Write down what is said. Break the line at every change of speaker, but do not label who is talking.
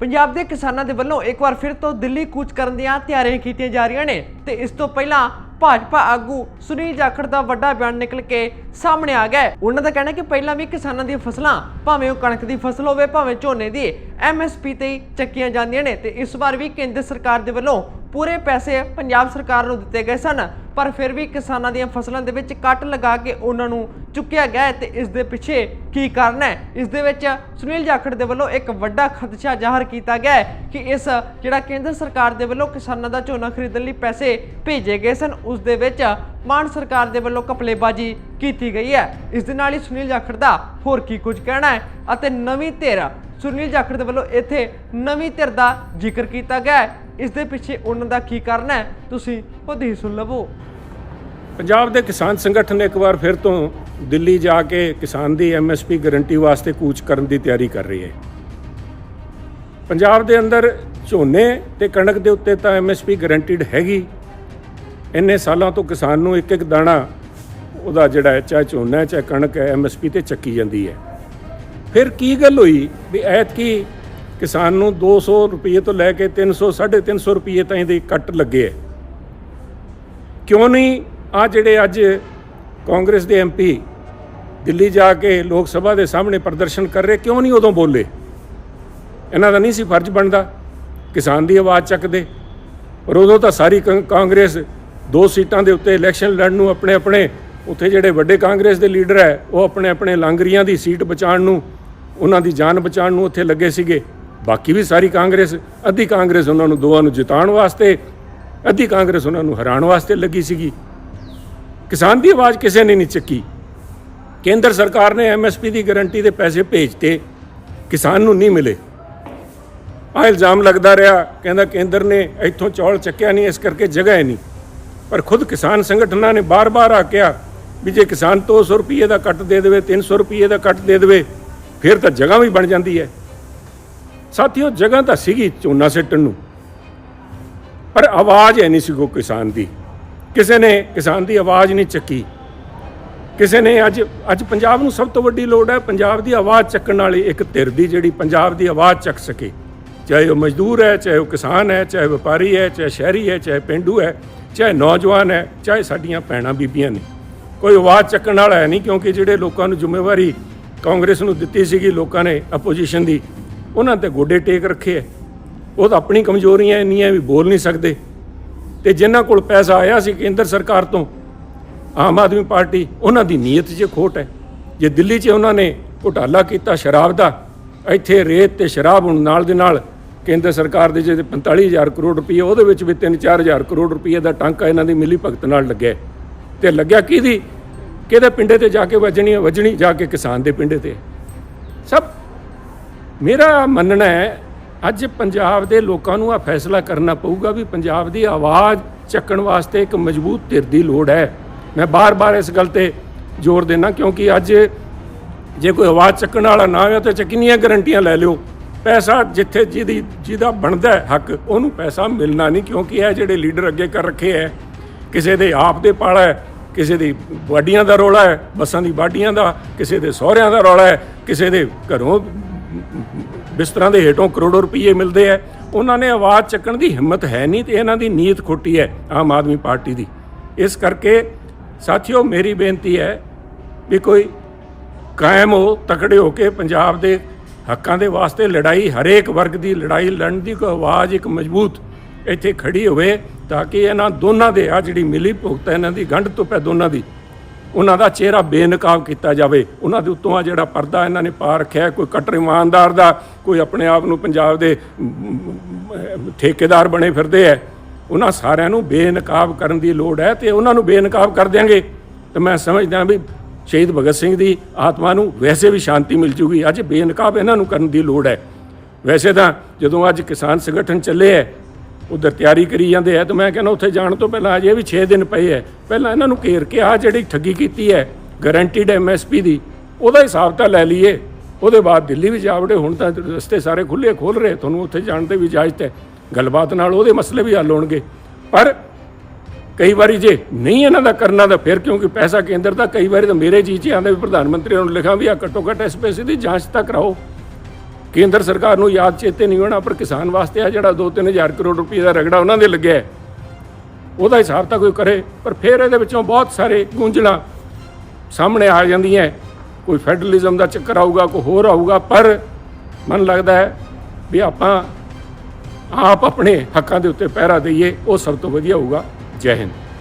ਪੰਜਾਬ ਦੇ ਕਿਸਾਨਾਂ ਦੇ ਵੱਲੋਂ ਇੱਕ ਵਾਰ ਫਿਰ ਤੋਂ ਦਿੱਲੀ ਕੂਚ ਕਰਨ ਦੀਆਂ ਤਿਆਰੀਆਂ ਕੀਤੀਆਂ ਜਾ ਰਹੀਆਂ ਨੇ ਤੇ ਇਸ ਤੋਂ ਪਹਿਲਾਂ ਭਾਜਪਾ ਆਗੂ ਸੁਨੀਲ ਜਾਖੜ ਦਾ ਵੱਡਾ ਬਿਆਨ ਨਿਕਲ ਕੇ ਸਾਹਮਣੇ ਆ ਗਿਆ ਉਹਨਾਂ ਦਾ ਕਹਿਣਾ ਕਿ ਪਹਿਲਾਂ ਵੀ ਕਿਸਾਨਾਂ ਦੀਆਂ ਫਸਲਾਂ ਭਾਵੇਂ ਉਹ ਕਣਕ ਦੀ ਫਸਲ ਹੋਵੇ, ਭਾਵੇਂ ਝੋਨੇ ਦੀ ਐਮਐਸਪੀ ਤੇ ਚੱਕੀਆਂ ਜਾਂਦੀਆਂ ਨੇ ਤੇ ਇਸ ਵਾਰ ਵੀ ਕੇਂਦਰ ਸਰਕਾਰ ਦੇ ਵੱਲੋਂ ਪੂਰੇ ਪੈਸੇ ਪੰਜਾਬ ਸਰਕਾਰ ਨੂੰ ਦਿੱਤੇ ਗਏ ਸਨ। ਪਰ ਫਿਰ ਵੀ ਕਿਸਾਨਾਂ ਦੀਆਂ ਫਸਲਾਂ ਦੇ ਵਿੱਚ ਕੱਟ ਲਗਾ ਕੇ ਉਹਨਾਂ ਨੂੰ ਚੁੱਕਿਆ ਗਿਆ ਹੈ ਤੇ ਇਸ ਦੇ ਪਿੱਛੇ ਕੀ ਕਾਰਨ ਹੈ? ਇਸ ਦੇ ਵਿੱਚ ਸੁਨੀਲ ਜਾਖੜ ਦੇ ਵੱਲੋਂ ਇੱਕ ਵੱਡਾ ਖਦਸ਼ਾ ਜ਼ਾਹਰ ਕੀਤਾ ਗਿਆ ਹੈ ਕਿ ਇਸ ਜਿਹੜਾ ਕੇਂਦਰ ਸਰਕਾਰ ਦੇ ਵੱਲੋਂ ਕਿਸਾਨਾਂ ਦਾ ਝੋਨਾ ਖਰੀਦਣ ਲਈ ਪੈਸੇ ਭੇਜੇ ਗਏ ਸਨ, ਉਸ ਦੇ ਵਿੱਚ ਮਾਨ ਸਰਕਾਰ ਦੇ ਵੱਲੋਂ ਕਪਲੇਬਾਜ਼ੀ ਕੀਤੀ ਗਈ ਹੈ। ਇਸ ਦੇ ਨਾਲ ਹੀ ਸੁਨੀਲ ਜਾਖੜ ਦਾ ਹੋਰ ਕੀ ਕੁਝ ਕਹਿਣਾ ਹੈ? ਅਤੇ ਨਵੀਂ ਧਿਰ, ਸੁਨੀਲ ਜਾਖੜ ਦੇ ਵੱਲੋਂ ਇੱਥੇ ਨਵੀਂ ਧਿਰ ਦਾ ਜ਼ਿਕਰ ਕੀਤਾ ਗਿਆ ਇਸ ਦੇ ਪਿੱਛੇ ਉਹਨਾਂ ਦਾ ਕੀ ਕਾਰਨ ਹੈ, ਤੁਸੀਂ ਖੁਦ ਹੀ ਸੁਣ ਲਵੋ।
ਪੰਜਾਬ ਦੇ ਕਿਸਾਨ ਸੰਗਠਨ ਇੱਕ ਵਾਰ ਫਿਰ ਤੋਂ ਦਿੱਲੀ ਜਾ ਕੇ ਕਿਸਾਨ ਦੀ ਐਮਐਸਪੀ ਗਾਰੰਟੀ ਵਾਸਤੇ ਕੂਚ ਕਰਨ ਦੀ ਤਿਆਰੀ ਕਰ ਰਹੀ ਹੈ। ਪੰਜਾਬ ਦੇ ਅੰਦਰ ਝੋਨੇ ਤੇ ਕਣਕ ਦੇ ਉੱਤੇ ਤਾਂ ਐਮਐਸਪੀ ਗਾਰੰਟੀਡ ਹੈਗੀ। ਇੰਨੇ ਸਾਲਾਂ ਤੋਂ ਕਿਸਾਨ ਨੂੰ ਇੱਕ ਇੱਕ ਦਾਣਾ ਉਹਦਾ ਜਿਹੜਾ ਹੈ, ਚਾਹੇ ਝੋਨਾ ਹੈ, ਚਾਹੇ ਕਣਕ ਹੈ ਐਮਐਸਪੀ ਤੇ ਚੱਕੀ ਜਾਂਦੀ ਹੈ। ਫਿਰ ਕੀ ਗੱਲ ਹੋਈ ਵੀ ਐਤਕੀ ਕਿਸਾਨ ਨੂੰ 200 ਰੁਪਏ ਤੋਂ ਲੈ ਕੇ 300 350 ਰੁਪਏ ਤਾਈਂ ਦੇ ਕੱਟ ਲੱਗੇ ਹੈ ਕਿਉਂ ਨਹੀਂ ਆ ਜਿਹੜੇ ਅੱਜ ਕਾਂਗਰਸ ਦੇ ਐਮਪੀ ਦਿੱਲੀ ਜਾ ਕੇ ਲੋਕ ਸਭਾ ਦੇ ਸਾਹਮਣੇ ਪ੍ਰਦਰਸ਼ਨ ਕਰ ਰਹੇ, ਕਿਉਂ ਨਹੀਂ ਉਦੋਂ ਬੋਲੇ? ਇਹਨਾਂ ਦਾ ਨਹੀਂ ਸੀ ਫਰਜ਼ ਬਣਦਾ। ਕਿਸਾਨ ਦੀ ਆਵਾਜ਼ ਚੱਕਦੇ। ਪਰ ਉਦੋਂ ਤਾਂ ਸਾਰੀ ਕਾਂ- ਕਾਂਗਰਸ ਦੋ ਸੀਟਾਂ ਦੇ ਉੱਤੇ ਇਲੈਕਸ਼ਨ ਲੜਨ ਨੂੰ ਆਪਣੇ ਆਪਣੇ ਉੱਥੇ ਜਿਹੜੇ ਵੱਡੇ ਕਾਂਗਰਸ ਦੇ ਲੀਡਰ ਹੈ ਉਹ ਆਪਣੇ ਆਪਣੇ ਲਾਂਗਰੀਆਂ ਦੀ ਸੀਟ ਬਚਾਉਣ ਨੂੰ, ਉਹਨਾਂ ਦੀ ਜਾਨ ਬਚਾਉਣ ਨੂੰ ਉੱਥੇ ਲੱਗੇ ਸੀਗੇ। ਬਾਕੀ ਵੀ ਸਾਰੀ ਕਾਂਗਰਸ, ਅੱਧੀ ਕਾਂਗਰਸ ਉਹਨਾਂ ਨੂੰ ਦੋਵਾਂ ਨੂੰ ਜਿਤਾਉਣ ਵਾਸਤੇ, ਅੱਧੀ ਕਾਂਗਰਸ ਉਹਨਾਂ ਨੂੰ ਹਰਾਉਣ ਵਾਸਤੇ ਲੱਗੀ ਸੀਗੀ। ਕਿਸਾਨ ਦੀ ਆਵਾਜ਼ ਕਿਸੇ ਨੇ ਨਹੀਂ ਚੱਕੀ। ਕੇਂਦਰ ਸਰਕਾਰ ਨੇ ਐਮਐਸਪੀ ਦੀ ਗਾਰੰਟੀ ਦੇ ਪੈਸੇ ਭੇਜਤੇ, ਕਿਸਾਨ ਨੂੰ ਨਹੀਂ ਮਿਲੇ। ਆ ਇਲਜ਼ਾਮ ਲੱਗਦਾ ਰਿਹਾ, ਕਹਿੰਦਾ ਕੇਂਦਰ ਨੇ ਇੱਥੋਂ ਚੌਲ ਚੱਕਿਆ ਨਹੀਂ, ਇਸ ਕਰਕੇ ਜਗ੍ਹਾ ਹੈ ਨਹੀਂ। ਪਰ ਖੁਦ ਕਿਸਾਨ ਸੰਗਠਨਾਂ ਨੇ ਬਾਰ-ਬਾਰ ਆਕਿਆ ਵੀ ਜੇ ਕਿਸਾਨ 200 ਰੁਪਏ ਦਾ ਕੱਟ ਦੇ ਦੇਵੇ 300 ਰੁਪਏ ਦਾ ਕੱਟ ਦੇ ਦੇਵੇ, ਫਿਰ ਤਾਂ ਜਗ੍ਹਾ ਵੀ ਬਣ ਜਾਂਦੀ ਹੈ। ਸਾਥੀਓ, ਜਗ੍ਹਾ ਤਾਂ ਸੀਗੀ ਝੋਨਾ ਸਿੱਟਣ ਨੂੰ। ਪਰ ਆਵਾਜ਼ ਹੈ ਨਹੀਂ ਸੀ ਕੋ ਕਿਸਾਨ ਦੀ। ਕਿਸੇ ਨੇ ਕਿਸਾਨ ਦੀ ਆਵਾਜ਼ ਨਹੀਂ ਚੱਕੀ। ਕਿਸੇ ਨੇ ਅੱਜ ਅੱਜ ਪੰਜਾਬ ਨੂੰ ਸਭ ਤੋਂ ਵੱਡੀ ਲੋੜ ਹੈ ਪੰਜਾਬ ਦੀ ਆਵਾਜ਼ ਚੱਕਣ ਵਾਲੀ ਇੱਕ ਧਿਰ ਦੀ, ਜਿਹੜੀ ਪੰਜਾਬ ਦੀ ਆਵਾਜ਼ ਚੱਕ ਸਕੇ। ਚਾਹੇ ਉਹ ਮਜ਼ਦੂਰ ਹੈ, ਚਾਹੇ ਉਹ ਕਿਸਾਨ ਹੈ, ਚਾਹੇ ਵਪਾਰੀ ਹੈ, ਚਾਹੇ ਸ਼ਹਿਰੀ ਹੈ, ਚਾਹੇ ਪਿੰਡੂ ਹੈ, ਚਾਹੇ ਨੌਜਵਾਨ ਹੈ, ਚਾਹੇ ਸਾਡੀਆਂ ਭੈਣਾਂ ਬੀਬੀਆਂ ਨੇ। ਕੋਈ ਆਵਾਜ਼ ਚੱਕਣ ਵਾਲਾ ਹੈ ਨਹੀਂ, ਕਿਉਂਕਿ ਜਿਹੜੇ ਲੋਕਾਂ ਨੂੰ ਜ਼ਿੰਮੇਵਾਰੀ ਕਾਂਗਰਸ ਨੂੰ ਦਿੱਤੀ ਸੀਗੀ, ਲੋਕਾਂ ਨੇ ਆਪੋਜੀਸ਼ਨ ਦੀ ਉਹਨਾਂ ਤੇ ਗੋਡੇ ਟੇਕ ਰੱਖੇ ਹੈ ਉਹ ਤਾਂ ਆਪਣੀ ਕਮਜ਼ੋਰੀਆਂ ਇੰਨੀਆਂ ਵੀ ਬੋਲ ਨਹੀਂ ਸਕਦੇ। ਤੇ ਜਿਨ੍ਹਾਂ ਕੋਲ ਪੈਸਾ ਆਇਆ ਸੀ ਕੇਂਦਰ ਸਰਕਾਰ ਤੋਂ, ਆਮ ਆਦਮੀ ਪਾਰਟੀ ਉਹਨਾਂ ਦੀ ਨੀਅਤ 'ਚ ਖੋਟ ਹੈ ਜੇ ਦਿੱਲੀ 'ਚ ਉਹਨਾਂ ਨੇ ਘੁਟਾਲਾ ਕੀਤਾ ਸ਼ਰਾਬ ਦਾ, ਇੱਥੇ ਰੇਤ ਤੇ ਸ਼ਰਾਬ ਹੁਣ ਨਾਲ ਦੇ ਨਾਲ ਕੇਂਦਰ ਸਰਕਾਰ ਦੇ ਜਿਹੜੇ 45000 ਕਰੋੜ ਰੁਪਏ ਉਹਦੇ ਵਿੱਚ ਵੀ 3-4000 ਕਰੋੜ ਰੁਪਏ ਦਾ ਟਾਂਕਾ ਇਹਨਾਂ ਦੀ ਮਿਲੀ ਭਗਤ ਨਾਲ ਲੱਗਿਆ ਹੈ। ਤੇ ਲੱਗਿਆ ਕਿਹਦੀ? ਕਿਹਦੇ ਪਿੰਡੇ ਤੇ ਜਾ ਕੇ ਵੱਜਣੀ ਹੈ ਵੱਜਣੀ ਜਾ ਕੇ ਕਿਸਾਨ ਦੇ ਪਿੰਡੇ ਤੇ ਸਭ ਮੇਰਾ ਮੰਨਣਾ ਹੈ, ਅੱਜ ਪੰਜਾਬ ਦੇ ਲੋਕਾਂ ਨੂੰ ਆ ਫੈਸਲਾ ਕਰਨਾ ਪਊਗਾ ਵੀ ਪੰਜਾਬ ਦੀ ਆਵਾਜ਼ ਚੱਕਣ ਵਾਸਤੇ ਇੱਕ ਮਜ਼ਬੂਤ ਧਿਰ ਦੀ ਲੋੜ ਹੈ। ਮੈਂ ਬਾਰ-ਬਾਰ ਇਸ ਗੱਲ ਤੇ ਜ਼ੋਰ ਦੇਣਾ ਕਿਉਂਕਿ ਅੱਜ ਜੇ ਕੋਈ ਆਵਾਜ਼ ਚੱਕਣ ਵਾਲਾ ਨਾ ਹੋਵੇ ਤਾਂ ਚ ਕਿੰਨੀਆਂ ਗਰੰਟੀਆਂ ਲੈ ਲਿਓ। ਪੈਸਾ ਜਿੱਥੇ ਜਿਹਦੀ, ਜਿਹਦਾ ਬਣਦਾ ਹੱਕ, ਉਹਨੂੰ ਪੈਸਾ ਮਿਲਣਾ ਨਹੀਂ ਕਿਉਂਕਿ ਇਹ ਜਿਹੜੇ ਲੀਡਰ ਅੱਗੇ ਕਰ ਰੱਖੇ ਹੈ, ਕਿਸੇ ਦੇ ਆਪ ਦੇ ਪਾਲਾ ਹੈ, ਕਿਸੇ ਦੀ ਵਾਡੀਆਂ ਦਾ ਰੋਲਾ ਹੈ, ਬੱਸਾਂ ਦੀ ਵਾਡੀਆਂ ਦਾ, ਕਿਸੇ ਦੇ ਸਹੁਰਿਆਂ ਦਾ ਰੋਲਾ ਹੈ, ਕਿਸੇ ਦੇ ਘਰੋਂ ਬਿਸਤਰਾਂ ਦੇ ਹੇਠੋਂ ਕਰੋੜੋ ਰੁਪਏ ਮਿਲਦੇ ਆ ਉਹਨਾਂ ਨੇ ਆਵਾਜ਼ ਚੱਕਣ ਦੀ ਹਿੰਮਤ ਹੈ ਨਹੀਂ ਤੇ ਇਹਨਾਂ ਦੀ ਨੀਅਤ ਖੋਟੀ ਹੈ ਆਮ ਆਦਮੀ ਪਾਰਟੀ ਦੀ। ਇਸ ਕਰਕੇ ਸਾਥੀਓ, ਮੇਰੀ ਬੇਨਤੀ ਹੈ ਵੀ ਕੋਈ ਕਾਇਮ ਹੋ, ਤਕੜੇ ਹੋ ਕੇ ਪੰਜਾਬ ਦੇ ਹੱਕਾਂ ਦੇ ਵਾਸਤੇ ਲੜਾਈ, ਹਰੇਕ ਵਰਗ ਦੀ ਲੜਾਈ ਲੜਨ ਦੀ ਕੋਈ ਆਵਾਜ਼ ਇੱਕ ਮਜ਼ਬੂਤ ਇੱਥੇ ਖੜੀ ਹੋਵੇ ਤਾਂ ਕਿ ਇਹਨਾਂ ਦੋਨਾਂ ਦੇ ਆ ਜਿਹੜੀ ਮਿਲੀ ਭੁਗਤ ਹੈ, ਇਹਨਾਂ ਦੀ ਗੰਢ ਤੋਂ ਪੈ ਦੋਨਾਂ ਦੀ। ਉਹਨਾਂ ਦਾ ਚਿਹਰਾ ਬੇਨਕਾਬ ਕੀਤਾ ਜਾਵੇ। ਉਹਨਾਂ ਦੇ ਉੱਤੋਂ ਆ ਜਿਹੜਾ ਪਰਦਾ ਇਹਨਾਂ ਨੇ ਪਾ ਰੱਖਿਆ ਕੋਈ ਕਟਰ ਇਮਾਨਦਾਰ ਦਾ, ਕੋਈ ਆਪਣੇ ਆਪ ਨੂੰ ਪੰਜਾਬ ਦੇ ਠੇਕੇਦਾਰ ਬਣੇ ਫਿਰਦੇ ਐ ਉਹਨਾਂ ਸਾਰਿਆਂ ਨੂੰ ਬੇਨਕਾਬ ਕਰਨ ਦੀ ਲੋੜ ਹੈ ਤੇ ਉਹਨਾਂ ਨੂੰ ਬੇਨਕਾਬ ਕਰ ਦਿਆਂਗੇ। ਤੇ ਮੈਂ ਸਮਝਦਾ ਵੀ ਸ਼ਹੀਦ ਭਗਤ ਸਿੰਘ ਦੀ ਆਤਮਾ ਨੂੰ ਵੈਸੇ ਵੀ ਸ਼ਾਂਤੀ ਮਿਲ ਜੂਗੀ। ਅੱਜ ਬੇਨਕਾਬ ਇਹਨਾਂ ਨੂੰ ਕਰਨ ਦੀ ਲੋੜ ਹੈ। ਵੈਸੇ ਤਾਂ ਜਦੋਂ ਅੱਜ ਕਿਸਾਨ ਸੰਗਠਨ ਚੱਲੇ ਐ ਉਧਰ ਤਿਆਰੀ ਕਰੀ ਜਾਂਦੇ ਐ ਤਾਂ ਮੈਂ ਕਹਿੰਦਾ ਉੱਥੇ ਜਾਣ ਤੋਂ ਪਹਿਲਾਂ ਅਜੇ ਵੀ 6 ਦਿਨ ਪਏ ਐ ਪਹਿਲਾਂ ਇਹਨਾਂ ਨੂੰ ਘੇਰ ਕੇ ਆ ਜਿਹੜੀ ਠੱਗੀ ਕੀਤੀ ਐ ਗਾਰੰਟੀਡ ਐਮਐਸਪੀ ਦੀ, ਉਹਦਾ ਹਿਸਾਬ ਤਾਂ ਲੈ ਲਈਏ। ਉਹਦੇ ਬਾਅਦ ਦਿੱਲੀ ਵੀ ਜਾ ਵੜੇ, ਹੁਣ ਤਾਂ ਰਸਤੇ ਸਾਰੇ ਖੁੱਲੇ ਖੋਲ ਰਹੇ ਤੁਹਾਨੂੰ ਉੱਥੇ ਜਾਣ ਤੇ ਵੀ ਇਜਾਜ਼ਤ ਹੈ। ਗੱਲਬਾਤ ਨਾਲ ਉਹਦੇ ਮਸਲੇ ਵੀ ਹੱਲ ਹੋਣਗੇ। ਪਰ ਕਈ ਵਾਰੀ ਜੇ ਨਹੀਂ ਇਹਨਾਂ ਦਾ ਕਰਨਾ ਤਾਂ ਫਿਰ ਕਿਉਂਕਿ ਪੈਸਾ ਕੇਂਦਰ ਦਾ ਕਈ ਵਾਰੀ ਤਾਂ ਮੇਰੇ ਜੀ ਚ ਆਉਂਦਾ ਵੀ ਪ੍ਰਧਾਨ ਮੰਤਰੀ ਨੂੰ ਲਿਖਾਂ ਵੀ ਆ ਘੱਟੋ ਘੱਟ ਇਸ ਪੈਸੇ ਦੀ ਜਾਂਚ ਤਾਂ ਕਰਾਓ। ਕੇਂਦਰ ਸਰਕਾਰ ਨੂੰ ਯਾਦ ਚੇਤੇ ਨਹੀਂ ਹੋਣਾ, ਪਰ ਕਿਸਾਨ ਵਾਸਤੇ ਆ ਜਿਹੜਾ 2-3000 ਕਰੋੜ ਰੁਪਏ ਦਾ ਰਗੜਾ ਉਹਨਾਂ ਦੇ ਲੱਗਿਆ ਉਹਦਾ ਹਿਸਾਬ ਤਾਂ ਕੋਈ ਕਰੇ, ਪਰ ਫਿਰ ਇਹਦੇ ਵਿੱਚੋਂ ਬਹੁਤ ਸਾਰੇ ਗੁੰਝਲਾਂ ਸਾਹਮਣੇ ਆ ਜਾਂਦੀਆਂ ਕੋਈ ਫੈਡਰਲਿਜ਼ਮ ਦਾ ਚੱਕਰ ਆਊਗਾ, ਕੋਈ ਹੋਰ ਆਊਗਾ, ਪਰ ਮਨ ਲੱਗਦਾ ਹੈ ਵੀ ਆਪਾਂ ਆਪ ਆਪਣੇ ਹੱਕਾਂ ਦੇ ਉੱਤੇ ਪਹਿਰਾ ਦਈਏ, ਉਹ ਸਭ ਤੋਂ ਵਧੀਆ ਹੋਊਗਾ। ਜੈ ਹਿੰਦ।